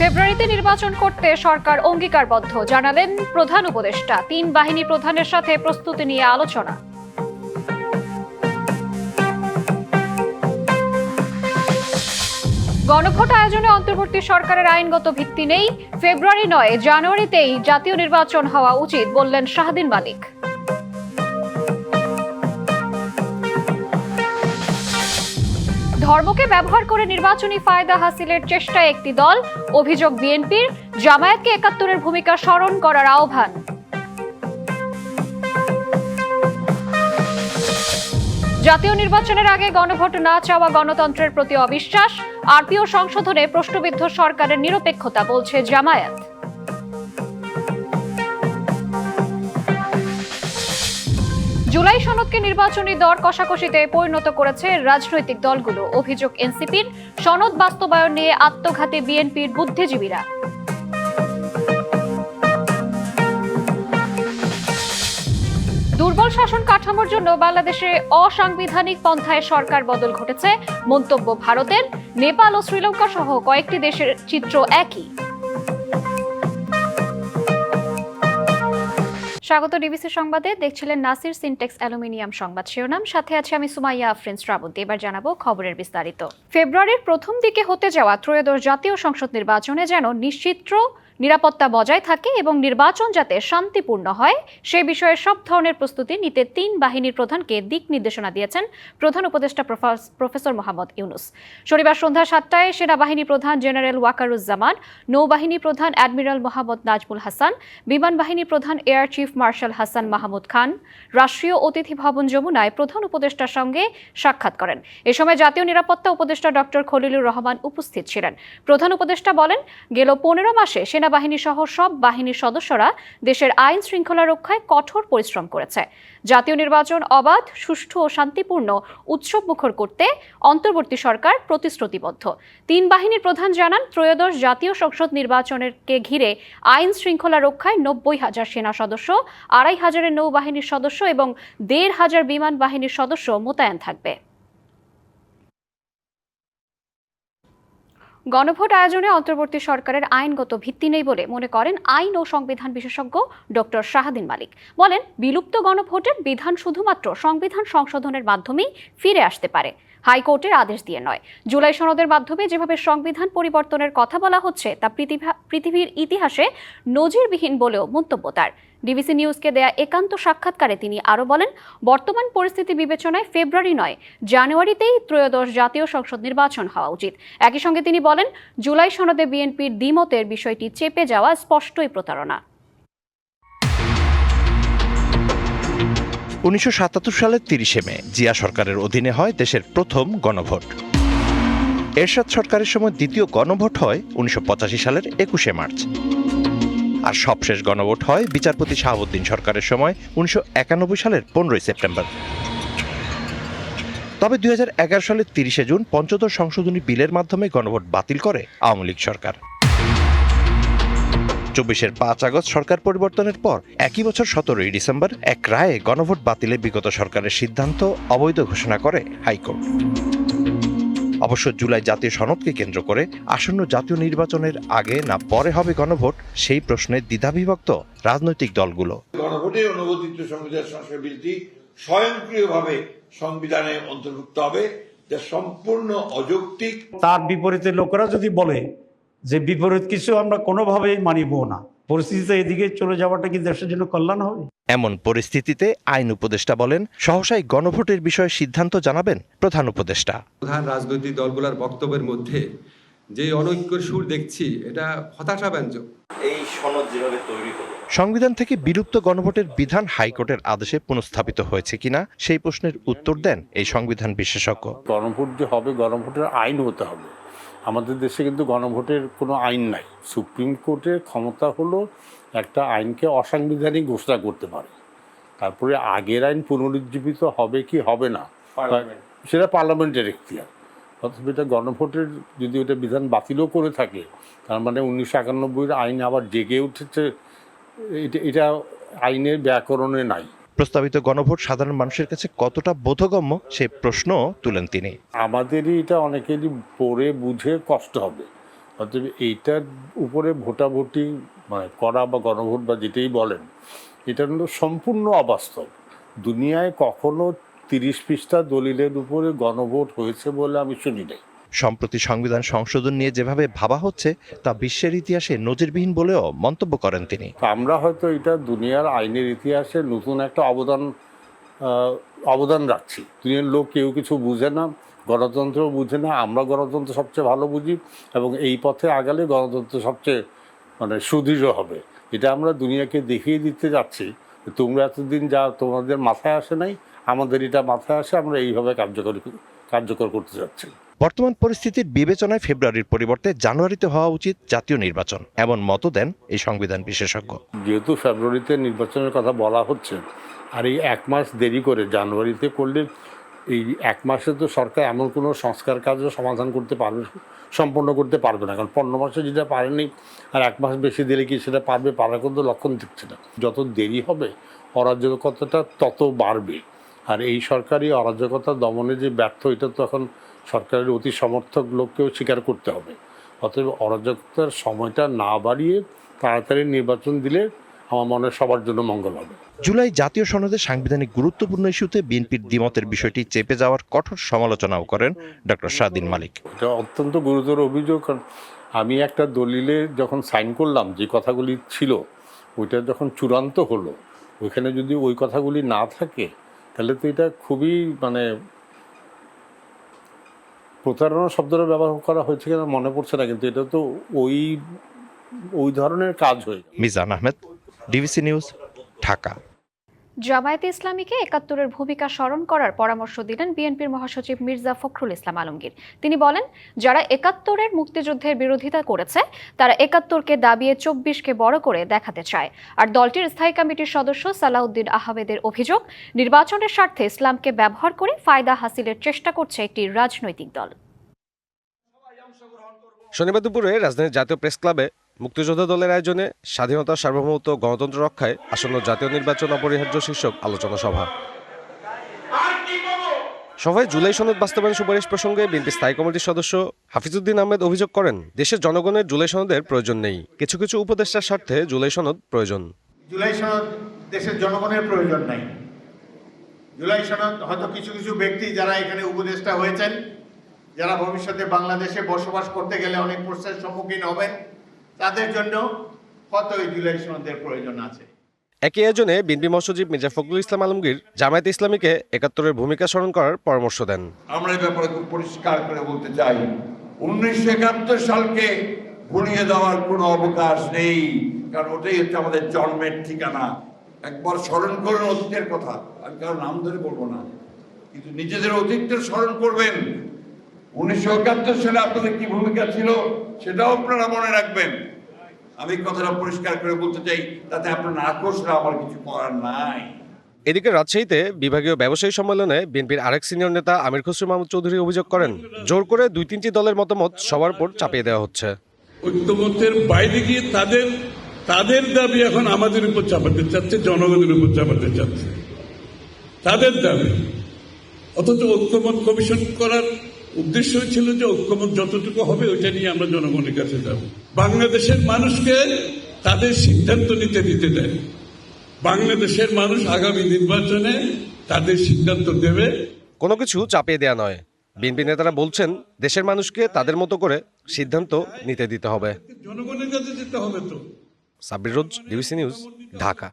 ফেব্রুয়ারিতে নির্বাচন করতে সরকার অঙ্গীকারবদ্ধ, জানালেন প্রধান উপদেষ্টা। তিন বাহিনী প্রধানের সাথে প্রস্তুতি নিয়ে আলোচনা। গণভোট আয়োজনে অন্তর্বর্তী সরকারের আইনগত ভিত্তি নেই। ফেব্রুয়ারি নয়, জানুয়ারিতেই জাতীয় নির্বাচন হওয়া উচিত, বললেন শাহদিন মালিক। ধর্মকে ব্যবহার করে নির্বাচনী ফায়দা হাসিলের চেষ্টায় একটি দল, অভিযোগ বিএনপির, জামায়াতকে একাত্তরের ভূমিকা স্মরণ করার আহ্বান। জাতীয় নির্বাচনের আগে গণভোট না চাওয়া গণতন্ত্রের প্রতি অবিশ্বাস, আরপিও সংশোধনে প্রশ্নবিদ্ধ সরকারের নিরপেক্ষতা বলছে জামায়াত। জুলাই সনদকে নির্বাচনী দর কষাকষিতে পরিণত করেছে রাজনৈতিক দলগুলো। অভিযোগ এনসিপির সনদ বাস্তবায়ন নিয়ে আত্মঘাতী বিএনপির বুদ্ধিজীবীরা। দুর্বল শাসন কাঠামোর জন্য বাংলাদেশে অসাংবিধানিক পন্থায় সরকার বদল ঘটেছে। মন্তব্য ভারতের, নেপাল ও শ্রীলঙ্কা সহ কয়েকটি দেশের চিত্র একই। স্বাগত ডিবিসি সংবাদে। দেখছিলেন নাসির সিনটেক্স অ্যালুমিনিয়াম সংবাদ শিরোনাম। সাথে আছে আমি সুমাইয়া আফরিন শ্রাবন্তী। এবার জানাব খবরের বিস্তারিত। ফেব্রুয়ারির প্রথম দিকে হতে যাওয়া ত্রয়োদশ জাতীয় সংসদ নির্বাচনে যেন নিশ্চিত্র নিরাপত্তা বজায় থাকে এবং নির্বাচন যাতে শান্তিপূর্ণ হয়, সে বিষয়ে সব ধরনের প্রস্তুতি নিতে তিন বাহিনীর প্রধানকে দিক নির্দেশনা দিয়েছেন প্রধান উপদেষ্টা প্রফেসর মোহাম্মদ ইউনুস। শনিবার সন্ধ্যা সাতটায় সেনাবাহিনী প্রধান জেনারেল ওয়াকারুজ্জামান, নৌবাহিনী প্রধান অ্যাডমিরাল মোহাম্মদ নাজমুল হাসান, বিমান বাহিনী প্রধান air chief marshal Hasan Mahmud Khan, রাষ্ট্রীয় অতিথি ভবন যমুনায় প্রধান উপদেষ্টার সঙ্গে সাক্ষাৎ করেন। এ সময় জাতীয় নিরাপত্তা উপদেষ্টা ডক্টর খলিলুর রহমান উপস্থিত ছিলেন। প্রধান উপদেষ্টা বলেন, গেল পনেরো মাসে সেনাবাহিনী সহ সব বাহিনীর সদস্যরা দেশের আইন শৃঙ্খলা রক্ষায় কঠোর পরিশ্রম করেছে। জাতীয় নির্বাচন অবাধ, সুষ্ঠু ও শান্তিপূর্ণ উৎসব মুখর করতে অন্তর্বর্তী সরকার প্রতিশ্রুতিবদ্ধ। তিন বাহিনীর প্রধান জানান, ত্রয়োদশ জাতীয় সংসদ নির্বাচনের কে ঘিরে আইন শৃঙ্খলা রক্ষায় নব্বই হাজার সেনা সদস্য, আড়াই হাজারের নৌবাহিনীর সদস্য এবং দেড় হাজার বিমান বাহিনীর সদস্য মোতায়েন থাকবে। গণভোট আয়োজনে অন্তর্বর্তী সরকারের আইনগত ভিত্তি নেই বলে মনে করেন আইন ও সংবিধান বিশেষজ্ঞ ডক্টর শাহাদিন মালিক। বলেন, বিলুপ্ত গণভোটের বিধান শুধুমাত্র সংবিধান সংশোধনের মাধ্যমেই ফিরে আসতে পারে। হাইকোর্টের আদেশ দিয়ে নয়। জুলাই সনদের মাধ্যমে যেভাবে সংবিধান পরিবর্তনের কথা বলা হচ্ছে, তা পৃথিবীর ইতিহাসে নজিরবিহীন বলেও মন্তব্য তার। ডিবিসি নিউজকে দেয়া একান্ত সাক্ষাৎকারে তিনি আরও বলেন, বর্তমান পরিস্থিতি বিবেচনায় ফেব্রুয়ারি নয়, জানুয়ারিতেই ত্রয়োদশ জাতীয় সংসদ নির্বাচন হওয়া উচিত। একই সঙ্গে তিনি বলেন, জুলাই সনদে বিএনপির দ্বিমতের বিষয়টি চেপে যাওয়া স্পষ্টই প্রতারণা। উনিশশো সাতাত্তর সালের তিরিশে মে, জিয়া সরকারের অধীনে হয় দেশের প্রথম গণভোট। এরশাদ সরকারের সময় দ্বিতীয় গণভোট হয় উনিশশো পঁচাশি সালের একুশে মার্চ। আর সবশেষ গণভোট হয় বিচারপতি শাহাবুদ্দিন সরকারের সময়, উনিশশো একানব্বই সালের পনেরোই সেপ্টেম্বর। তবে দুই হাজার এগারো সালের তিরিশে জুন পঞ্চদশ সংশোধনী বিলের মাধ্যমে গণভোট বাতিল করে আওয়ামী লীগ সরকার। চব্বিশের পাঁচ আগস্ট সরকার পরিবর্তনের পর একই বছর সতেরোই ডিসেম্বর এক রায়ে গণভোট বাতিলে বিগত সরকারের সিদ্ধান্ত অবৈধ ঘোষণা করে হাইকোর্ট। অবশ্য জুলাই জাতীয় সনদকে কেন্দ্র করে আসন্ন জাতীয় নির্বাচনের আগে না পরে হবে গণভোট সেই প্রশ্নে দ্বিধাবিভক্ত রাজনৈতিক দলগুলো। গণভোটে অনুমোদিত সংবিধান সংস্কার বিলটি স্বয়ংক্রিয়ভাবে সংবিধানে অন্তর্ভুক্ত হবে যা সম্পূর্ণ অযৌক্তিক। তার বিপরীতে লোকেরা যদি বলে যে বিপরীত কিছু আমরা কোনোভাবেই মানিব না পরিস্থিতিতে এদিকে চলে যাওয়াটা কি দেশের জন্য কল্যাণ হবে? এমন পরিস্থিতিতে আইন উপদেষ্টা বলেন সহসাই গণভোটের বিষয়ে সিদ্ধান্ত জানাবেন প্রধান উপদেষ্টা। প্রধান রাজনৈতিক দলগুলোর বক্তব্যের মধ্যে যে অনৈক্যর সুর দেখছি এটা হতাশাব্যঞ্জক। এই সনদ যেভাবে তৈরি হলো। সংবিধান থেকে বিলুপ্ত গণভোটের বিধান হাইকোর্টের আদেশে পুনঃস্থাপিত হয়েছে কিনা সেই প্রশ্নের উত্তর দেন এই সংবিধান বিশেষজ্ঞ। গণভোট যে হবে গণভোটের আইন হতে হবে। আমাদের দেশে কিন্তু গণভোটের কোনো আইন নাই। সুপ্রিম কোর্টের ক্ষমতা হলো একটা আইনকে অসাংবিধানিক ঘোষণা করতে পারে। তারপরে আগের আইন পুনরুজ্জীবিত হবে কি হবে না? সেটা পার্লামেন্টের এখতিয়ার। অথবা এটা গণভোটের যদি ওটা বিধান বাতিলও করে থাকে তার মানে উনিশশো একানব্বইয়ের আইন আবার জেগে উঠেছে। এটা এটা আইনের ব্যাকরণে নাই। প্রস্তাবিত গণভোট সাধারণ মানুষের কাছে কতটা বোধগম্য সে প্রশ্ন তুলেন তিনি। আমাদেরই এটা অনেকেরই পড়ে, বুঝে কষ্ট হবে। অতএব এইটার উপরে ভোটাভুটি মানে করা বা গণভোট বা যেটাই বলেন, এটা হলো সম্পূর্ণ অবাস্তব। দুনিয়ায় কখনো তিরিশ পৃষ্ঠা দলিলের উপরে গণভোট হয়েছে বলে আমি শুনি নাই। সম্প্রতি সংবিধান সংশোধন নিয়ে যেভাবে ভাবা হচ্ছে, তা বিশ্বের ইতিহাসে নজিরবিহীন বলেও মন্তব্য করেন তিনি। আমরা হয়তো এটা দুনিয়ার আইনের ইতিহাসে নতুন একটা অবদান অবদান রাখছি। দুনিয়ার লোক কেউ কিছু বুঝে না গণতন্ত্র বুঝে না, আমরা গণতন্ত্র সবচেয়ে ভালো বুঝি এবং এই পথে আগালে গণতন্ত্র সবচেয়ে মানে সুদৃঢ় হবে। এটা আমরা দুনিয়াকে দেখিয়ে দিতে যাচ্ছি তোমরা এতদিন যা তোমাদের মাথায় আসে নাই, আমাদের এটা মাথায় আসে, আমরা এইভাবে কার্যকরী, কার্যকর করতে যাচ্ছি। বর্তমান পরিস্থিতির বিবেচনায় ফেব্রুয়ারির পরিবর্তে জানুয়ারিতে হওয়া উচিত জাতীয় নির্বাচন, এমন মত দেন এই সংবিধান বিশেষজ্ঞ। যেহেতু ফেব্রুয়ারিতে নির্বাচনের কথা বলা হচ্ছে, আর এই এক মাস দেরি করে জানুয়ারিতে করলে এই এক মাসে তো সরকার এমন কোনো সংস্কার কাজও সমাধান করতে পারবে, সম্পন্ন করতে পারবে না। কারণ পনেরো মাসে যেটা পারেনি, আর এক মাস বেশি দিলে কি সেটা পারবে, পারার কিন্তু লক্ষণ দিচ্ছে না। যত দেরি হবে, অরাজকতাটা তত বাড়বে। আর এই সরকারি অরাজকতা দমনে যে ব্যর্থ, এটা তো এখন সরকারের অতি সমর্থক লোককেও স্বীকার করতে হবে। অতএব অরাজকতার সময়টা না বাড়িয়ে তাড়াতাড়ি নির্বাচন দিলে আমার মনে সবার জন্য মঙ্গল হবে। জুলাই জাতীয় সনদে সাংবিধানিক গুরুত্বপূর্ণ ইস্যুতে বিএনপির দ্বিমতের বিষয়টি চেপে যাওয়ার কঠোর সমালোচনাও করেন ডক্টর শাহদিন মালিক। এটা অত্যন্ত গুরুতর অভিযোগ আমি একটা দলিলে যখন সাইন করলাম যে কথাগুলি ছিল ওইটা যখন চূড়ান্ত হলো ওইখানে যদি ওই কথাগুলি না থাকে তাহলে তো এটা খুবই মানে প্রতারণা শব্দটা ব্যবহার করা হয়েছে কিনা মনে পড়ছে না, কিন্তু এটা তো ওই ওই ধরনের কাজ হয়ে মিজান আহমেদ, ডিবিসি নিউজ, ঢাকা। জামায়াতে ইসলামীকে একাত্তরের ভূমিকা স্মরণ করার পরামর্শ দিলেন বিএনপির মহাসচিব মির্জা ফখরুল ইসলাম আলমগীর। তিনি বলেন, যারা একাত্তরের মুক্তিযুদ্ধের বিরোধিতা করেছে, তারা একাত্তরকে দাবিয়ে চব্বিশকে বড় করে দেখাতে চায়। আর দলটির স্থায়ী কমিটির সদস্য সালাউদ্দিন আহমেদের অভিযোগ, নির্বাচনের স্বার্থে ইসলামকে ব্যবহার করে ফায়দা হাসিলের চেষ্টা করছে একটি রাজনৈতিক দল। শনিবার দুপুরে রাজধানীর জাতীয় প্রেস ক্লাবে মুক্তিযোদ্ধা দলের আয়োজনে স্বাধীনতা, সার্বভৌমত্ব গণতন্ত্র রক্ষায় আসন্ন জাতীয় নির্বাচন অপরিহার্য শীর্ষক আলোচনা সভা। সভায় জুলাই সনদ বাস্তবায়ন সুপারিশ প্রসঙ্গে বিএনপি স্থায়ী কমিটির সদস্য হাফিজউদ্দিন আহমেদ অভিযোগ করেন, দেশের জনগণের জুলাই সনদের প্রয়োজন নেই। কিছু কিছু উপদেষ্টার স্বার্থে জুলাই সনদ প্রয়োজন। জুলাই সনদ দেশের জনগণের প্রয়োজন নাই। জুলাই সনদ হয়তো কিছু কিছু ব্যক্তি যারা এখানে উপদেষ্টা হয়েছেন, যারা ভবিষ্যতে বাংলাদেশে বসবাস করতে গেলে অনেক প্রশ্নের সম্মুখীন হবেন তাদের জন্য কত এই প্রয়োজন আছে? একই আয়োজনে বিএনপি মহাসচিব মির্জা ফখরুল ইসলাম আলমগীর জামায়াতে ইসলামীকে একাত্তরের ভূমিকা স্মরণ করার পরামর্শ দেন। আমরা এই ব্যাপারে খুব পরিষ্কার করে বলতে চাই উনিশশো একাত্তর সালকে ভুলিয়ে দেওয়ার কোনো অবকাশ নেই কারণ ওটাই হচ্ছে আমাদের জন্মের ঠিকানা। একবার স্মরণ করুন অতীতের কথা আমি কারও নাম ধরে বলব না। কিন্তু নিজেদের অতীতটা স্মরণ করবেন উনিশশো একাত্তর সালে আপনাদের কি ভূমিকা ছিল সেটাও আপনারা মনে রাখবেন। আমি কথাটা পরিষ্কার করে বলতে চাই তাতে আপনার নাকশরা আমার কিছু করার নাই। এদিকে রাজশাহীতে বিভাগীয় ব্যবসায়ী সম্মেলনে বিএনপির আরেক সিনিয়র নেতা আমির খসরু মাহমুদ চৌধুরী অভিযোগ করেন জোর করে দুই তিনটি দলের মতামত সবার উপর চাপিয়ে দেওয়া হচ্ছে। ঐক্যমতের বাইরে গিয়ে তাদের তাদের দাবি এখন আমাদের উপর চাপাতে চাচ্ছে জনগণের উপর চাপাতে চাচ্ছে। তাদের দাবি অথচ ঐক্যমত কমিশন করার উদ্দেশ্য ছিল যে ঐক্যমত যতটুকু হবে ওইটা নিয়ে আমরা জনগণের কাছে যাব। বাংলাদেশের মানুষকে তাদের সিদ্ধান্ত নিতে দিতে দেয়। বাংলাদেশের মানুষ আগামী নির্বাচনে তাদের সিদ্ধান্ত দেবে। কোনো কিছু চাপিয়ে দেওয়া নয়। বিএনপি নেতারা বলছেন দেশের মানুষকে তাদের মতো করে সিদ্ধান্ত নিতে দিতে হবে। জনগণের কাছে যেতে হবে তো। Sabbir Roz DBC news Dhaka.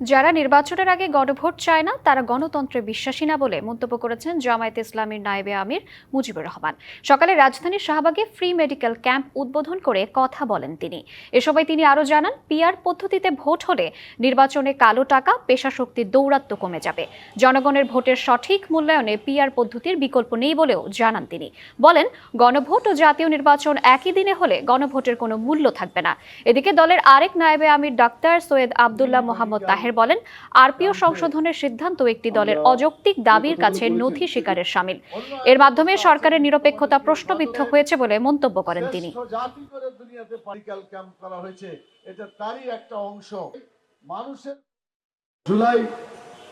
যারা নির্বাচনের আগে গণভোট চায় না, তারা গণতন্ত্রে বিশ্বাসী না বলে মন্তব্য করেছেন জামায়াত ইসলামীর নায়েবে আমির মুজিবুর রহমান। সকালে রাজধানীর শাহবাগে ফ্রি মেডিকেল ক্যাম্প উদ্বোধন করে কথা বলেন তিনি। এ সময় তিনি আরও জানান, পিআর পদ্ধতিতে ভোট হলে নির্বাচনে কালো টাকা পেশা শক্তির দৌরাত্ম্য কমে যাবে। জনগণের ভোটের সঠিক মূল্যায়নে পিআর পদ্ধতির বিকল্প নেই বলেও জানান তিনি। বলেন, গণভোট ও জাতীয় নির্বাচন একই দিনে হলে গণভোটের কোনো মূল্য থাকবে না। এদিকে দলের আরেক নায়েবে আমির ডাক্তার সৈয়দ আবদুল্লাহ মোহাম্মদ তাহের বলেন আরপিও সংশোধনের সিদ্ধান্ত একটি দলের অযৌক্তিক দাবির কাছে নথি স্বীকারের সামিল এর মাধ্যমে সরকারের নিরপেক্ষতা প্রশ্নবিদ্ধ হয়েছে বলে মন্তব্য করেন তিনি এটা তারই একটা অংশ মানুষের জুলাই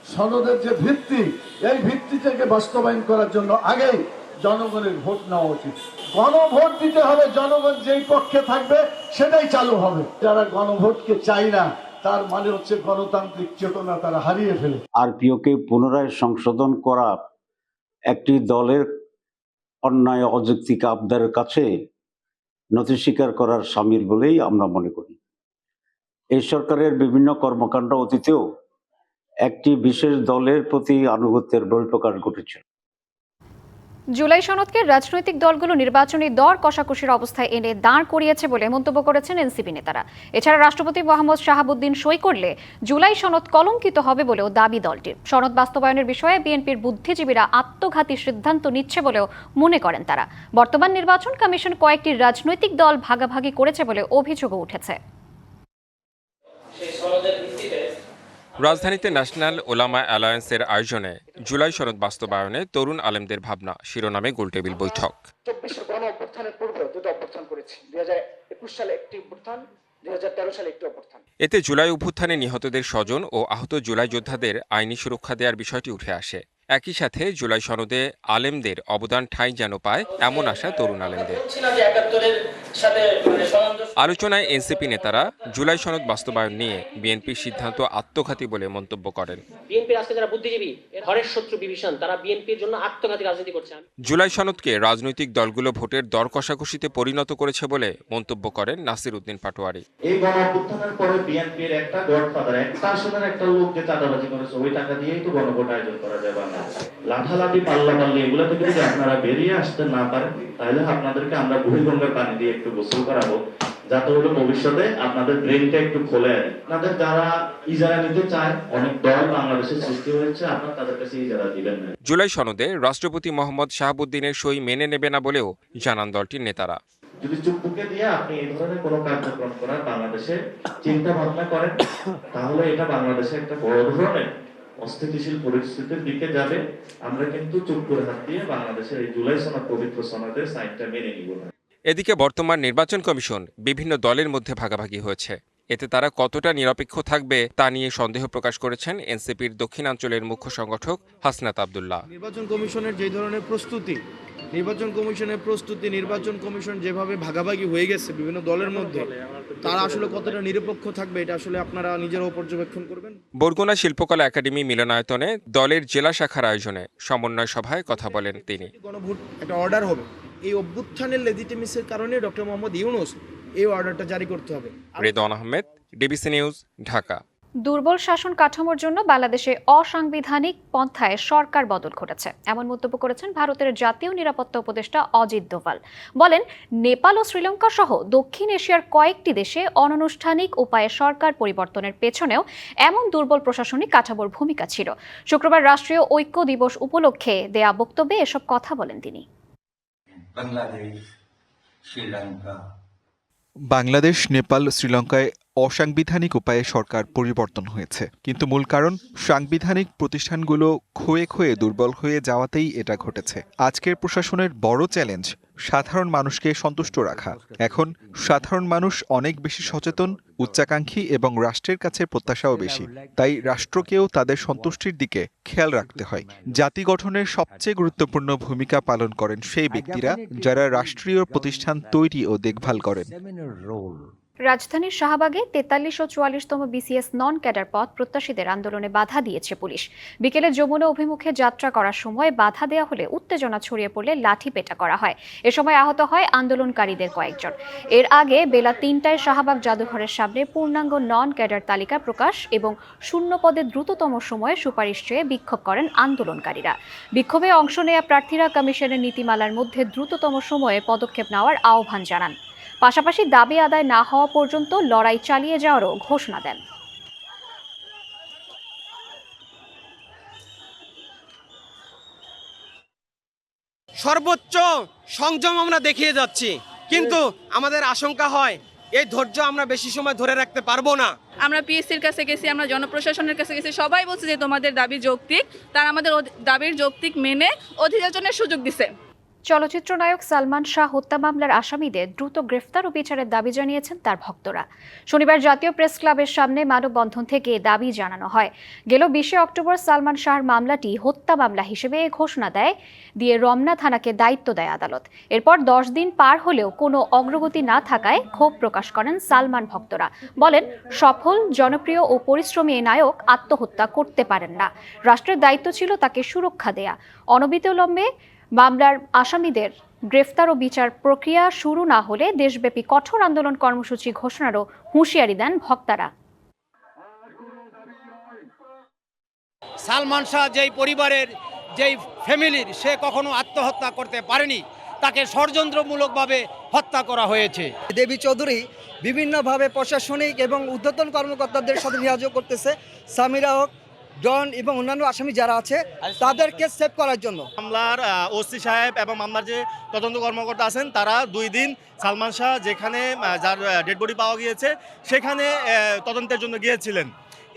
সনদের যে ভিত্তি এই ভিত্তিটাকে বাস্তবায়ন করার জন্য আগেই জনগণের ভোট নেওয়া উচিত গণভোট দিতে হবে জনগণ যেই পক্ষে থাকবে সেটাই চালু হবে যারা গণভোটকে চায় না তার মানে হচ্ছে গণতান্ত্রিক চেতনা তারা হারিয়ে ফেলে আরপিওকে পুনরায় সংশোধন করা একটি দলের অন্যায় অযৌক্তিক আবদারের কাছে নথি স্বীকার করার সামিল বলেই আমরা মনে করি। এই সরকারের বিভিন্ন কর্মকাণ্ড অতীতেও একটি বিশেষ দলের প্রতি আনুগত্যের বহিঃপ্রকাশ ঘটেছে জুলাই সনদকে রাজনৈতিক দলগুলো নির্বাচনী দর কষাকষির অবস্থায় এনে দাঁড় করিয়েছে বলে মন্তব্য করেছেন এনসিপি নেতারা। এছাড়া রাষ্ট্রপতি মোহাম্মদ শাহাবুদ্দিন সই করলে জুলাই সনদ কলঙ্কিত হবে বলেও দাবি দলটির। সনদ বাস্তবায়নের বিষয়ে বিএনপির বুদ্ধিজীবীরা আত্মঘাতী সিদ্ধান্ত নিচ্ছে বলেও মনে করেন তারা। বর্তমান নির্বাচন কমিশন কয়েকটি রাজনৈতিক দল ভাগাভাগি করেছে বলে অভিযোগও উঠেছে। রাজধানীতে ন্যাশনাল ওলামা অ্যালায়েন্সের আয়োজনে জুলাই সনদ বাস্তবায়নে তরুণ আলেমদের ভাবনা শিরোনামে গোলটেবিল বৈঠক। চব্বিশের গণ অভ্যুত্থানের পূর্বে দুটো করেছি। দুই হাজার একুশ সালে একটি অভ্যুত্থান এতে জুলাই অভ্যুত্থানে নিহতদের স্বজন ও আহত জুলাই যোদ্ধাদের আইনি সুরক্ষা দেওয়ার বিষয়টি উঠে আসে। একই সাথে জুলাই সনদে আলেমদের অবদান ঠাঁই যেন পায় এমন আশা তরুণ আলেমদের। আলোচনায় এনসিপি নেতারা জুলাই সনদ বাস্তবায়ন নিয়ে বিএনপির সিদ্ধান্ত আত্মঘাতী বলে মন্তব্য করেন। বিএনপির আজকে যারা বুদ্ধিজীবী ঘরের শত্রু বিভীষণ তারা বিএনপির জন্য আত্মঘাতী রাজনীতি করছে। জুলাই সনদকে রাজনৈতিক দলগুলো ভোটের দর কষাকষিতে পরিণত করেছে বলে মন্তব্য করেন নাসির উদ্দিন পাটোয়ারি। এই গণ অভ্যুত্থানের পরে বিএনপির একটা গডফাদার একটা আসনের একটা লোক যে চাঁদাবাজি করেছে ওই টাকা দিয়েই তো গণভোট আয়োজন করা যায় বাংলাদেশে। লাঠালাঠি পাল্লা পাল্লি এগুলো থেকে যদি আপনারা বেরিয়ে আসতে না পারেন তাহলে আপনাদেরকে আমরা বহির্গঙ্গার পানি দিয়ে একটু গোসল করাবো যাতে হলো ভবিষ্যতে আপনাদের ব্রেনটা একটু খোলে আপনাদের যারা ইজারা নিতে চায় অনেক দল বাংলাদেশে সৃষ্টি হয়েছে আপনারা তাদের কাছে ইজারা দিবেন না। জুলাই সনদে রাষ্ট্রপতি মোহাম্মদ শাহাবুদ্দিনের সই মেনে নেবে না বলেও জানান দলটির নেতারা। যদি চুপকে দিয়ে আপনি এই ধরনের কোনো কার্যক্রম করার বাংলাদেশে চিন্তা ভাবনা করেন তাহলে এটা বাংলাদেশে একটা বড় ধরনের অস্থিতিশীল পরিস্থিতির দিকে যাবে। আমরা কিন্তু চুপ করে হাত দিয়ে বাংলাদেশের এই জুলাই সনদ পবিত্র সনদের সাইনটা মেনে নিব না। এদিকে বর্তমান নির্বাচন কমিশন বিভিন্ন দলের মধ্যে ভাগাভাগি হয়েছে। এতে তারা কতটা নিরপেক্ষ থাকবে তা নিয়ে সন্দেহ প্রকাশ করেছেন এনসিপির দক্ষিণাঞ্চলের মুখ্য সংগঠক হাসনাত আবদুল্লাহ। নির্বাচন কমিশনের যে ধরনের প্রস্তুতি নির্বাচন কমিশনের প্রস্তুতি নির্বাচন কমিশন যেভাবে ভাগাভাগি হয়ে গেছে বিভিন্ন দলের মধ্যে তারা আসলে কতটা নিরপেক্ষ থাকবে এটা আসলে আপনারা নিজেরাও পর্যবেক্ষণ করবেন। বরগুনা শিল্পকলা একাডেমি মিলনায়তনে দলের জেলা শাখার আয়োজনে সমন্বয় সভায় কথা বলেন তিনি। গণভোট একটা অর্ডার হবে এই অভ্যুত্থানের লেজিটিমেসির কারণে ডক্টর মোহাম্মদ ইউনুস এই অর্ডারটা জারি করতে হবে। Redwan Ahmed DBC news Dhaka. দুর্বল শাসন কাঠামোর জন্য বাংলাদেশে অসাংবিধানিক পন্থায় সরকার বদল ঘটেছে। এমন মন্তব্য করেছেন ভারতের জাতীয় নিরাপত্তা উপদেষ্টা অজিত দোভাল। বলেন নেপাল ও শ্রীলঙ্কা সহ দক্ষিণ এশিয়ার কয়েকটি দেশে অনানুষ্ঠানিক উপায়ে সরকার পরিবর্তনের পেছনেও এমন দুর্বল প্রশাসনিক কাঠামোর ভূমিকা ছিল। শুক্রবার রাষ্ট্রীয় ঐক্য দিবস উপলক্ষে দেয়া বক্তব্যে এসব কথা বলেন তিনি। বাংলাদেশ শ্রীলঙ্কা। বাংলাদেশ নেপাল শ্রীলঙ্কায় অসাংবিধানিক উপায়ে সরকার পরিবর্তন হয়েছে। কিন্তু মূল কারণ, সাংবিধানিক প্রতিষ্ঠানগুলো ক্ষয়ে ক্ষয়ে দুর্বল হয়ে যাওয়াতেই এটা ঘটেছে। আজকের প্রশাসনের বড় চ্যালেঞ্জ, সাধারণ মানুষকে সন্তুষ্ট রাখা। এখন সাধারণ মানুষ অনেক বেশি সচেতন, উচ্চাকাঙ্ক্ষী এবং রাষ্ট্রের কাছে প্রত্যাশাও বেশি। তাই রাষ্ট্রকেও তাদের সন্তুষ্টির দিকে খেয়াল রাখতে হয়। জাতি গঠনের সবচেয়ে গুরুত্বপূর্ণ ভূমিকা পালন করেন সেই ব্যক্তিরা, যারা রাষ্ট্রীয় প্রতিষ্ঠান তৈরি ও দেখভাল করেন। রাজধানীর শাহবাগে তেতাল্লিশ ও চুয়াল্লিশতম বিসিএস নন ক্যাডার পদ প্রত্যাশীদের আন্দোলনে বাধা দিয়েছে পুলিশ। বিকেলে যমুনা অভিমুখে যাত্রা করার সময় বাধা দেওয়া হলে উত্তেজনা ছড়িয়ে পড়লে লাঠি পেটা করা হয়। এ সময় আহত হয় আন্দোলনকারীদের কয়েকজন। এর আগে বেলা তিনটায় শাহবাগ জাদুঘরের সামনে পূর্ণাঙ্গ নন ক্যাডার তালিকা প্রকাশ এবং শূন্য পদে দ্রুততম সময়ে সুপারিশ চেয়ে বিক্ষোভ করেন আন্দোলনকারীরা। বিক্ষোভে অংশ নেয়া প্রার্থীরা কমিশনের নীতিমালার মধ্যে দ্রুততম সময়ে পদক্ষেপ নেওয়ার আহ্বান জানান। পাশাপাশি দাবি আদায় না হওয়া পর্যন্ত লড়াই চালিয়ে যাওয়ারও ঘোষণা দেন। সর্বোচ্চ সংযম আমরা দেখিয়ে যাচ্ছি। কিন্তু আমাদের আশঙ্কা হয় এই ধৈর্য আমরা বেশি সময় ধরে রাখতে পারব না। আমরা পিএসসির কাছে গেছি আমরা জনপ্রশাসনের কাছে গেছি সবাই বলছে যে তোমাদের দাবি যৌক্তিক তারা আমাদের অধি- দাবির যৌক্তিক মেনে অধিযোজনের সুযোগ দিছে। চলচ্চিত্র নায়ক সালমান শাহ হত্যা মামলার আসামিদের দ্রুত গ্রেফতার ও বিচারের দাবি জানিয়েছেন তার ভক্তরা। শনিবার জাতীয় প্রেস ক্লাবের সামনে মানববন্ধন থেকে দাবি জানানো হয়। গেল বিশে অক্টোবর সালমান শাহর মামলাটি হত্যা মামলা হিসেবে ঘোষণা দেয়, দিয়ে রমনা থানাকে দায়িত্ব দেয় আদালত। এরপর দশ দিন পার হলেও কোনো অগ্রগতি না থাকায় ক্ষোভ প্রকাশ করেন সালমান ভক্তরা। বলেন, সফল, জনপ্রিয় ও পরিশ্রমী এই নায়ক আত্মহত্যা করতে পারেন না। রাষ্ট্রের দায়িত্ব ছিল তাকে সুরক্ষা দেয়া। অনবিলম্বে মামলার আসামিদের গ্রেফতার ও বিচার প্রক্রিয়া শুরু না হলে দেশব্যাপী কঠোর আন্দোলন কর্মসূচি ঘোষণারও হুঁশিয়ারি দেন ভক্তারা। সালমান শাহ যেই পরিবারের যেই ফ্যামিলির সে কখনো আত্মহত্যা করতে পারেনি। তাকে ষড়যন্ত্রমূলকভাবে হত্যা করা হয়েছে। দেবী চৌধুরী বিভিন্নভাবে প্রশাসনিক এবং ঊর্ধ্বতন কর্মকর্তাদের সাথে নিয়োগ করতেছে। সামিরা হক জন এবং অন্যান্য আসামি যারা আছে তাদেরকে সেভ করার জন্য। মামলার ওসি সাহেব এবং মামলার যে তদন্ত কর্মকর্তা আছেন তারা দুই দিন সালমান শাহ যেখানে যার ডেড বডি পাওয়া গিয়েছে সেখানে তদন্তের জন্য গিয়েছিলেন।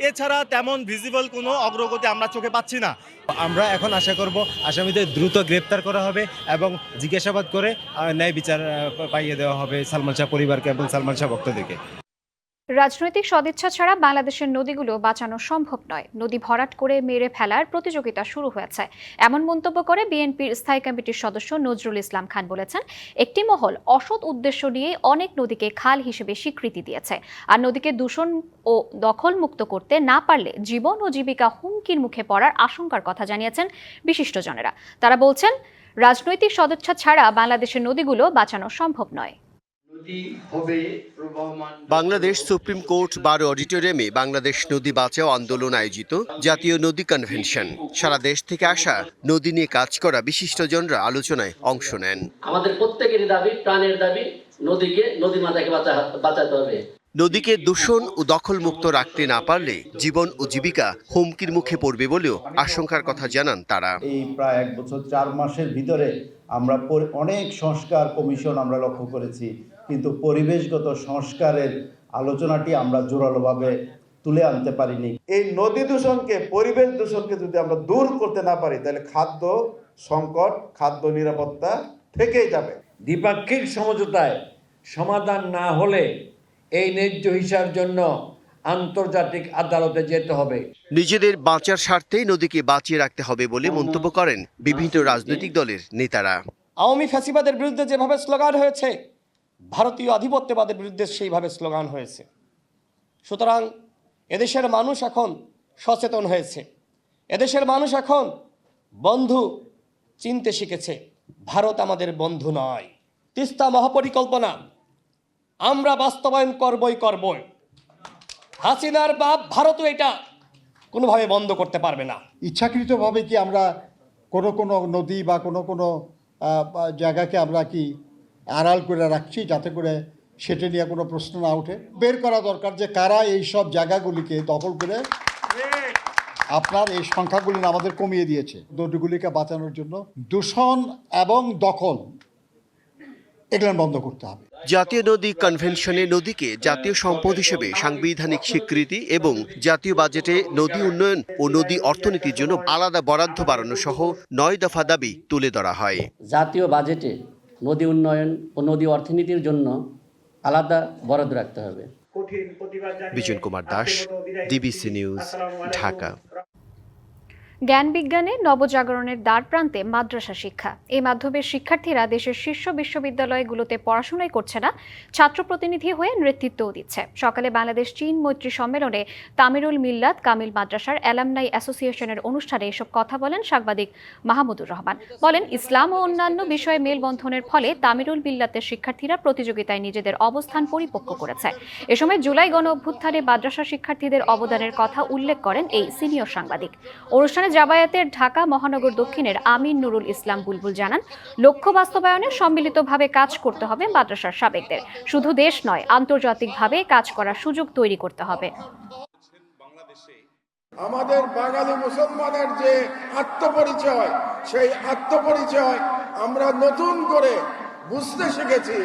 এছাড়া তেমন ভিজিবল কোনো অগ্রগতি আমরা চোখে পাচ্ছি না। আমরা এখন আশা করব আসামিদের দ্রুত গ্রেপ্তার করা হবে এবং জিজ্ঞাসাবাদ করে ন্যায় বিচার পাইয়ে দেওয়া হবে সালমান শাহ পরিবারকে এবং সালমান শাহ ভক্তদেরকে। রাজনৈতিক সদিচ্ছা ছাড়া বাংলাদেশের নদীগুলো বাঁচানো সম্ভব নয়। নদী ভরাট করে মেরে ফেলার প্রতিযোগিতা শুরু হয়েছে। এমন মন্তব্য করে বিএনপির স্থায়ী কমিটির সদস্য নজরুল ইসলাম খান বলেছেন, একটি মহল অসৎ উদ্দেশ্য নিয়ে অনেক নদীকে খাল হিসেবে স্বীকৃতি দিয়েছে। আর নদীকে দূষণ ও দখল মুক্ত করতে না পারলে জীবন ও জীবিকা হুমকির মুখে পড়ার আশঙ্কার কথা জানিয়েছেন বিশিষ্টজনেরা। তারা বলছেন, রাজনৈতিক সদিচ্ছা ছাড়া বাংলাদেশের নদীগুলো বাঁচানো সম্ভব নয়। বাংলাদেশ সুপ্রিম কোর্ট বারো অডিটোরিয়ামে বাংলাদেশ নদী বাঁচাও আন্দোলন আয়োজিত জাতীয় নদী কনভেনশন। সারা দেশ থেকে আসা নদী নিয়ে কাজ করা বিশিষ্টজনরা আলোচনায় অংশ নেন। আমাদের প্রত্যেকেরই দাবি প্রাণের দাবি নদীকে নদী মাতাকে বাঁচাতে হবে। নদীকে দূষণ ও দখল মুক্ত রাখতে না পারলে জীবন ও জীবিকা হুমকির মুখে পড়বে বলেও আশঙ্কার কথা জানান তারা। এই প্রায় এক বছর চার মাসের ভিতরে আমরা অনেক সংস্কার কমিশন আমরা লক্ষ্য করেছি। কিন্তু পরিবেশগত সংস্কারের আলোচনাটি আমরা জোরালোভাবে তুলে আনতে পারিনি। এই নদী দূষণকে পরিবেশ দূষণকে যদি আমরা দূর করতে না পারি তাহলে খাদ্য সংকট খাদ্য নিরাপত্তা থেকেই যাবে। দ্বিপাক্ষিক সমঝোতায় সমাধান না হলে এই ন্যায্য হিসার জন্য আন্তর্জাতিক আদালতে যেতে হবে। নিজেদের বাঁচার স্বার্থেই নদীকে বাঁচিয়ে রাখতে হবে বলে মন্তব্য করেন বিভিন্ন রাজনৈতিক দলের নেতারা। আওয়ামী ফ্যাসিবাদের বিরুদ্ধে যেভাবে স্লোগান হয়েছে ভারতীয় আধিপত্যবাদের বিরুদ্ধে সেইভাবে স্লোগান হয়েছে। সুতরাং এদেশের মানুষ এখন সচেতন হয়েছে। এদেশের মানুষ এখন বন্ধু চিনতে শিখেছে, ভারত আমাদের বন্ধু নয়। তিস্তা মহাপরিকল্পনা, আমরা বাস্তবায়ন করবই করবই। হাসিনার বাপ ভারতও এটা কোনোভাবে বন্ধ করতে পারবে না। ইচ্ছাকৃতভাবে কি আমরা কোনো কোনো নদী বা কোনো কোনো জায়গাকে আমরা কি আড়াল করে রাখছি যাতে করে সেটা নিয়ে কোনো প্রশ্ন না ওঠে। বের করা দরকার যে কারা এই সব জায়গাগুলিকে দখল করে আপনার এই সংখ্যাগুলি আমাদের কমিয়ে দিয়েছে। নদীগুলিকে বাঁচানোর জন্য দূষণ এবং দখল এগুলো বন্ধ করতে হবে। জাতীয় নদী কনভেনশনে নদীকে জাতীয় সম্পদ হিসেবে সাংবিধানিক স্বীকৃতি এবং জাতীয় বাজেটে নদী উন্নয়ন ও নদী অর্থনীতির জন্য আলাদা বরাদ্দ বাড়ানো সহ নয় দফা দাবি তুলে ধরা হয়। জাতীয় বাজেটে নদী উন্নয়ন ও নদী অর্থনীতির জন্য আলাদা বরাদ্দ রাখতে হবে। Bijon Kumar Das DBC news Dhaka. জ্ঞান বিজ্ঞানে নবজাগরণের দ্বার প্রান্তে মাদ্রাসা শিক্ষা। এই মাধ্যমে শিক্ষার্থীরা দেশের শীর্ষ বিশ্ববিদ্যালয়গুলোতে পড়াশোনাই করছে না ছাত্র প্রতিনিধি হয়ে নেতৃত্বও দিচ্ছে। সকালে বাংলাদেশ চীন মৈত্রী সম্মেলনে তামিরুল মিল্লাত কামিল মাদ্রাসার অ্যালামনাই অ্যাসোসিয়েশনের অনুষ্ঠানে এসব কথা বলেন সাংবাদিক মাহমুদুর রহমান। বলেন, ইসলাম ও অন্যান্য বিষয়ে মেলবন্ধনের ফলে তামিরুল মিল্লাতের শিক্ষার্থীরা প্রতিযোগিতায় নিজেদের অবস্থান পরিপক্ক করেছে। এ সময় জুলাই গণ অভ্যুত্থানে মাদ্রাসা শিক্ষার্থীদের অবদানের কথা উল্লেখ করেন এই সিনিয়র সাংবাদিক। অনুষ্ঠানে জাবায়াতের ঢাকা মহানগর দক্ষিণের আমিন নুরুল ইসলাম বুলবুল জানান লক্ষ্য বাস্তবায়নে সম্মিলিতভাবে কাজ করতে হবে মাদ্রাসার সাবেকদের। শুধু দেশ নয় আন্তর্জাতিকভাবে কাজ করার সুযোগ তৈরি করতে হবে। আমাদের বাঙালি মুসলমানের যে আত্মপরিচয় সেই আত্মপরিচয় আমরা নতুন করে বুঝতে শিখেছি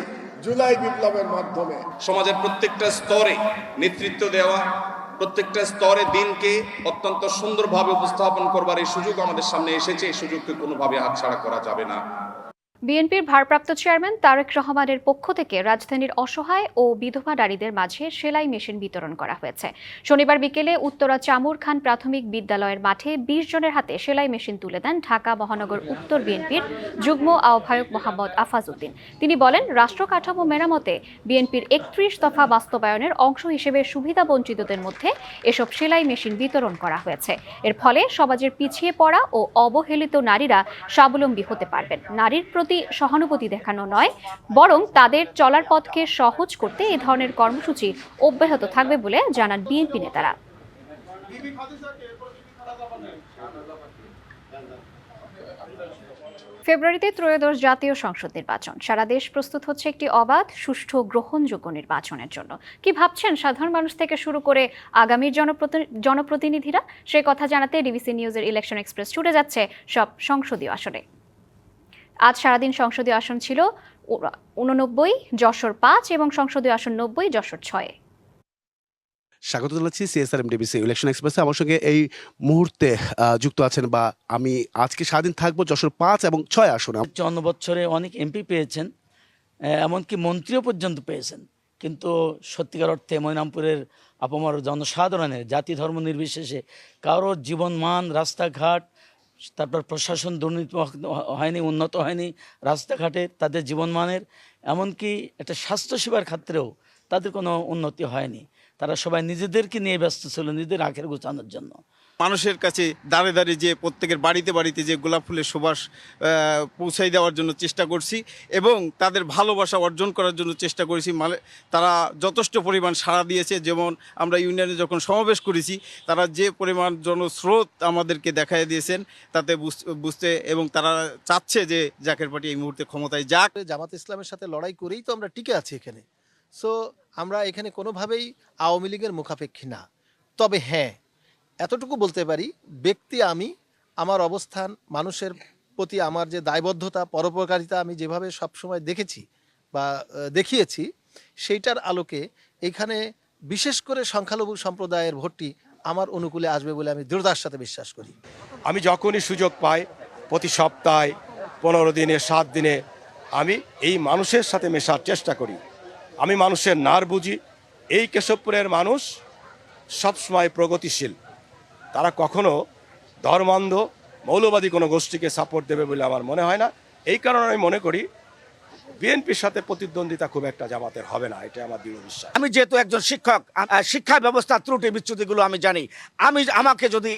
জুলাই বিপ্লবের মাধ্যমে। সমাজের প্রত্যেকটা স্তরে নেতৃত্ব দেওয়া প্রত্যেকটা স্তরে দিনকে অত্যন্ত সুন্দরভাবে উপস্থাপন করবার এই সুযোগ আমাদের সামনে এসেছে। এই সুযোগকে কোনোভাবে হাতছাড়া করা যাবে না। বিএনপির ভারপ্রাপ্ত চেয়ারম্যান তারেক রহমানের পক্ষ থেকে রাজধানীর অসহায় ও বিধবা নারীদের মাঝে সেলাই মেশিন বিতরণ করা হয়েছে। শনিবার বিকেলে উত্তরা চামুর খান প্রাথমিক বিদ্যালয়ের মাঠে বিশ জনের হাতে সেলাই মেশিন তুলে দেন ঢাকা মহানগর উত্তর বিএনপির যুগ্ম আহ্বায়ক মোহাম্মদ আফাজউদ্দিন। তিনি বলেন, রাষ্ট্র কাঠামো মেরামতে বিএনপির একত্রিশ দফা বাস্তবায়নের অংশ হিসেবে সুবিধা বঞ্চিতদের মধ্যে এসব সেলাই মেশিন বিতরণ করা হয়েছে। এর ফলে সমাজের পিছিয়ে পড়া ও অবহেলিত নারীরা স্বাবলম্বী হতে পারবেন। নারীর প্রতি সহানুভূতি দেখানো নয়, বরং তাদের চলার পথকে সহজ করতে এ ধরনের কর্মসূচি অব্যাহত থাকবে বলে জানান বিএনপি নেতারা। ফেব্রুয়ারিতে ত্রয়োদশ জাতীয় সংসদ নির্বাচন। সারা দেশ প্রস্তুত হচ্ছে একটি অবাধ, সুষ্ঠু, গ্রহণযোগ্য নির্বাচনের জন্য। কি ভাবছেন সাধারণ মানুষ থেকে শুরু করে আগামীর জনপ্রতি- জনপ্রতিনিধিরা? সে কথা জানাতে ডিবিসি নিউজের ইলেকশন এক্সপ্রেস ছুটে যাচ্ছে সব সংসদীয় আসনে আজ সারাদিন সংসদীয় আসন ছিল উননব্বই যশোর পাঁচ এবং সংসদীয় আসন নব্বই যশোর ছয়। স্বাগত জানাচ্ছি সিএসআরএম ডিবিসি ইলেকশন এক্সপ্রেসে আমার সঙ্গে এই মুহূর্তে যুক্ত আছেন বা আমি আজকে সারাদিন থাকব যশোর পাঁচ এবং ছয় আসনে। চুয়ান্ন বছরে অনেক এমপি পেয়েছেন এমনকি মন্ত্রীও পর্যন্ত পেয়েছেন। কিন্তু সত্যিকার অর্থে ময়নামপুরের আপামর জনসাধারণের জাতি ধর্ম নির্বিশেষে কারোর জীবনমান রাস্তাঘাট তারপর প্রশাসন দুর্নীতি হয়নি, উন্নত হয়নি, রাস্তাঘাটে তাদের জীবনমানের, এমনকি একটা স্বাস্থ্যসেবার ক্ষেত্রেও তাদের কোনো উন্নতি হয়নি। তারা সবাই নিজেদেরকে নিয়ে ব্যস্ত ছিল, নিজেদের আখের গোছানোর জন্য। মানুষের কাছে দাঁড়ে দাঁড়িয়ে যে প্রত্যেকের বাড়িতে বাড়িতে যে গোলাপ ফুলের সুবাস পৌঁছাই দেওয়ার জন্য চেষ্টা করছি এবং তাদের ভালোবাসা অর্জন করার জন্য চেষ্টা করেছি। মানে তারা যথেষ্ট পরিমাণ সাড়া দিয়েছে। যেমন আমরা ইউনিয়নে যখন সমাবেশ করেছি, তারা যে পরিমাণ জনস্রোত আমাদেরকে দেখাই দিয়েছেন, তাতে বুঝ- বুঝতে এবং তারা চাচ্ছে যে জাকের পার্টি এই মুহূর্তে ক্ষমতায় যাক। জামাত ইসলামের সাথে লড়াই করেই তো আমরা টিকে আছি এখানে। সো আমরা এখানে কোনোভাবেই আওয়ামী লীগের মুখাপেক্ষী না। তবে হ্যাঁ এতটুকু বলতে পারি, ব্যক্তি আমি, আমার অবস্থান, মানুষের প্রতি আমার যে দায়বদ্ধতা, পরোপকারিতা আমি যেভাবে সবসময় দেখেছি বা দেখিয়েছি, সেইটার আলোকে এখানে বিশেষ করে সংখ্যালঘু সম্প্রদায়ের ভোটটি আমার অনুকূলে আসবে বলে আমি দৃঢ়তার সাথে বিশ্বাস করি। আমি যখনই সুযোগ পাই, প্রতি সপ্তাহে পনেরো দিনে, সাত দিনে আমি এই মানুষের সাথে মেশার চেষ্টা করি। আমি মানুষের নার বুঝি। এই কেশবপুরের মানুষ সবসময় প্রগতিশীল। তারা কখনো ধর্মান্ধ, মৌলবাদী কোনো গোষ্ঠীকে সাপোর্ট দেবে বলে আমার মনে হয় না। এই কারণে আমি মনে করি বিএনপির সাথে প্রতিদ্বন্দ্বিতা খুব একটা জামাতের হবে না এটা আমার দৃঢ় বিশ্বাস। আমি যেহেতু একজন শিক্ষক শিক্ষা ব্যবস্থার ত্রুটি বিচ্যুতিগুলো আমি জানি। আমি আমাকে যদি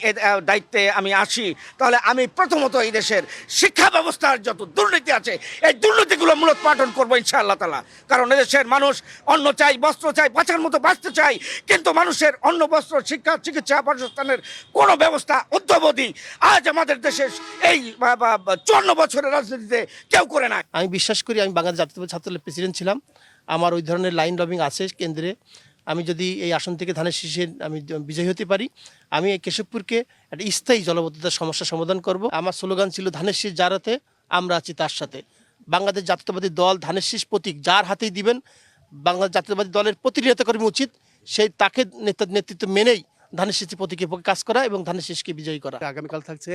দায়িত্বে আমি আসি তাহলে আমি প্রথমত এই দেশের শিক্ষা ব্যবস্থার যত দুর্নীতি আছে এই দুর্নীতিগুলো মূলত পাঠন করব ইনশাআল্লাহ তালা কারণ এদেশের মানুষ অন্ন চাই বস্ত্র চাই বাঁচার মতো বাঁচতে চাই কিন্তু মানুষের অন্ন বস্ত্র শিক্ষা চিকিৎসা বাসস্থানের কোনো ব্যবস্থা অদ্যবধি আজ আমাদের দেশের এই চুয়ান্ন বছরের রাজনীতিতে কেউ করে না আমি বিশ্বাস করি আমি বাংলাদেশ জাতীয় ছাত্রলীগ প্রেসিডেন্ট ছিলাম। আমার ওই ধরনের লাইন লবিং আছে কেন্দ্রে। আমি যদি এই আসন থেকে ধানের শীষে আমি বিজয়ী হতে পারি, আমি এই কেশবপুরকে একটা স্থায়ী জলবদ্ধতার সমস্যার সমাধান করব। আমার স্লোগান ছিল ধানের শীষ যার হাতে, আমরা আছি তার সাথে। বাংলাদেশ জাতীয়তাবাদী দল ধানের শীষ প্রতীক যার হাতেই দিবেন, বাংলাদেশ জাতীয়তাবাদী দলের প্রতিটি নেতাকর্মী উচিত। সেই তাকে নেতা- নেতৃত্ব মেনেই ধানের শীষ প্রতীকের পক্ষে কাজ করা এবং ধানের শীষকে বিজয়ী করা। আগামীকাল থাকছে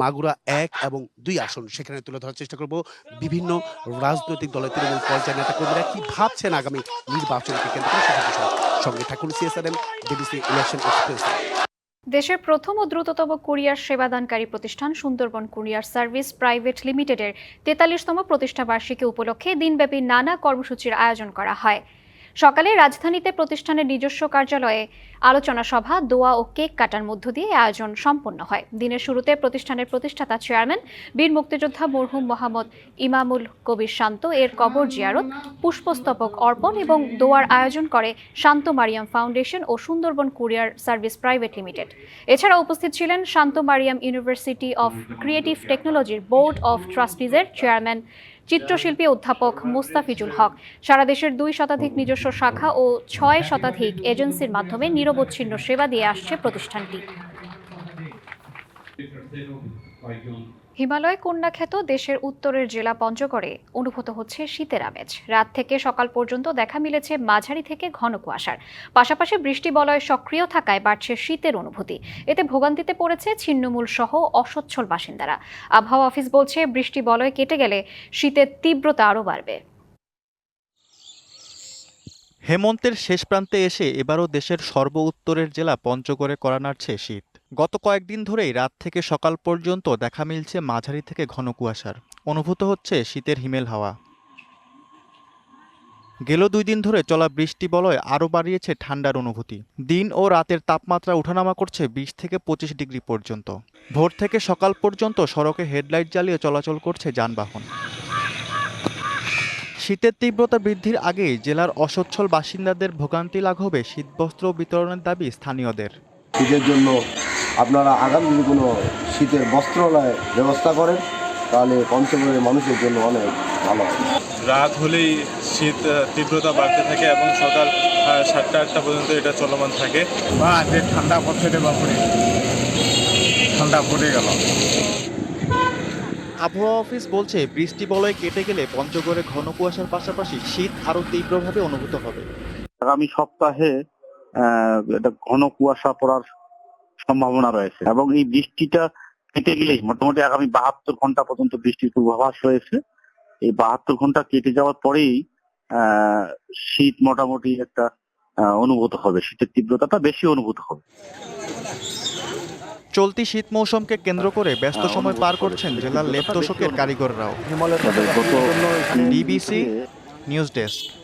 মাগুরা এক এবং দুই আসন। সেখানে তুলে ধরার চেষ্টা করব বিভিন্ন রাজনৈতিক দলের তৃণমূল পর্যায়ের নেতা কর্মীরা কি ভাবছেন আগামী নির্বাচনকে কেন্দ্র করে? সেটা বিষয়ে। সঙ্গে থাকুন সিএসআরএম ডিবিসি ইলেকশন এক্সপ্রেস। দেশের প্রথম ও দ্রুততম কুরিয়ার সেবাদানকারী প্রতিষ্ঠান সুন্দরবন কুরিয়ার সার্ভিস প্রাইভেট লিমিটেডের তেতাল্লিশতম প্রতিষ্ঠাবার্ষিকী উপলক্ষে দিনব্যাপী নানা কর্মসূচির আয়োজন করা হয়। সকালে রাজধানীতে প্রতিষ্ঠানের নিজস্ব কার্যালয়ে আলোচনা সভা, দোয়া ও কেক কাটার মধ্য দিয়ে আয়োজন সম্পন্ন হয়। দিনের শুরুতে প্রতিষ্ঠানের প্রতিষ্ঠাতা চেয়ারম্যান, বীর মুক্তিযোদ্ধা মরহুম মোহাম্মদ ইমামুল কবির শান্ত, এর কবর জিয়ারত, পুষ্পস্তবক অর্পণ এবং দোয়ার আয়োজন করে শান্ত মারিয়াম ফাউন্ডেশন ও Sundarban courier service private limited. এছাড়া উপস্থিত ছিলেন Shanta Mariam university of creative টেকনোলজির বোর্ড অফ ট্রাস্টিজের চেয়ারম্যান চিত্রশিল্পী অধ্যাপক মুস্তাফিজুল হক। সারা দেশের দুই শতাধিক নিজস্ব শাখা ও ছয় শতাধিক এজেন্সির মাধ্যমে নিরবচ্ছিন্ন সেবা দিয়ে আসছে প্রতিষ্ঠানটি। হিমালয় কন্যাখ্যাত দেশের উত্তরের জেলা পঞ্চগড়ে অনুভূত হচ্ছে শীতের আমেজ। রাত থেকে সকাল পর্যন্ত দেখা মিলেছে মাঝারি থেকে ঘন কুয়াশার। পাশাপাশি বৃষ্টি বলয় সক্রিয় থাকায় বাড়ছে শীতের অনুভূতি। এতে ভোগান্তিতে পড়েছে ছিন্নমূল সহ অসচ্ছল বাসিন্দারা। আবহাওয়া অফিস বলছে, বৃষ্টি বলয় কেটে গেলে শীতের তীব্রতা আরও বাড়বে। হেমন্তের শেষ প্রান্তে এসে এবারও দেশের সর্ব উত্তরের জেলা পঞ্চগড়ে করা নাড়ছে শীত। গত কয়েকদিন ধরেই রাত থেকে সকাল পর্যন্ত দেখা মিলছে মাঝারি থেকে ঘন কুয়াশার। অনুভূত হচ্ছে শীতের হিমেল হাওয়া। গেল দুই দিন ধরে চলা বৃষ্টি বলয় আরও বাড়িয়েছে ঠান্ডার অনুভূতি। দিন ও রাতের তাপমাত্রা ওঠানামা করছে বিশ থেকে পঁচিশ ডিগ্রি পর্যন্ত। ভোর থেকে সকাল পর্যন্ত সড়কে হেডলাইট জ্বালিয়ে চলাচল করছে যানবাহন। শীতের তীব্রতা বৃদ্ধির আগেই জেলার অসচ্ছল বাসিন্দাদের ভোগান্তি লাঘবে শীতবস্ত্র বিতরণের দাবি স্থানীয়দের। শীতের জন্য আপনারা আগামী যদি কোনো শীতের বস্ত্রালয় ব্যবস্থা করেন তাহলে পঞ্চগড়ের মানুষের জন্য অনেক ভালো রাত হলেই শীত তীব্রতা বাড়তে থাকে এবং সকাল সাতটা আটটা পর্যন্ত এটা চলমান থাকে। বা যে ঠান্ডা পড়ছে রে বাপুরে। ঠান্ডা পড়ে গেল। আবহাওয়া অফিস বলছে বৃষ্টি বলয় কেটে গেলে পঞ্চগড়ে ঘন কুয়াশার পাশাপাশি শীত আরও তীব্রভাবে অনুভূত হবে। আগামী সপ্তাহে একটা ঘন কুয়াশা পড়ার সম্ভাবনা রয়েছে। এবং এই বৃষ্টিটা কেটে গেলেই মোটামুটি আগামী বাহাত্তর ঘণ্টা পর্যন্ত বৃষ্টির পূর্বাভাস রয়েছে। এই বাহাত্তর ঘণ্টা কেটে যাওয়ার পরেই শীত মোটামুটি একটা অনুভূত হবে। শীতের তীব্রতাটা বেশি অনুভূত হবে। চলতি শীত মৌসুমকে কেন্দ্র করে ব্যস্ত সময় পার করছেন জেলার লেপ তোষকের কারিগররাও। DBC news desk.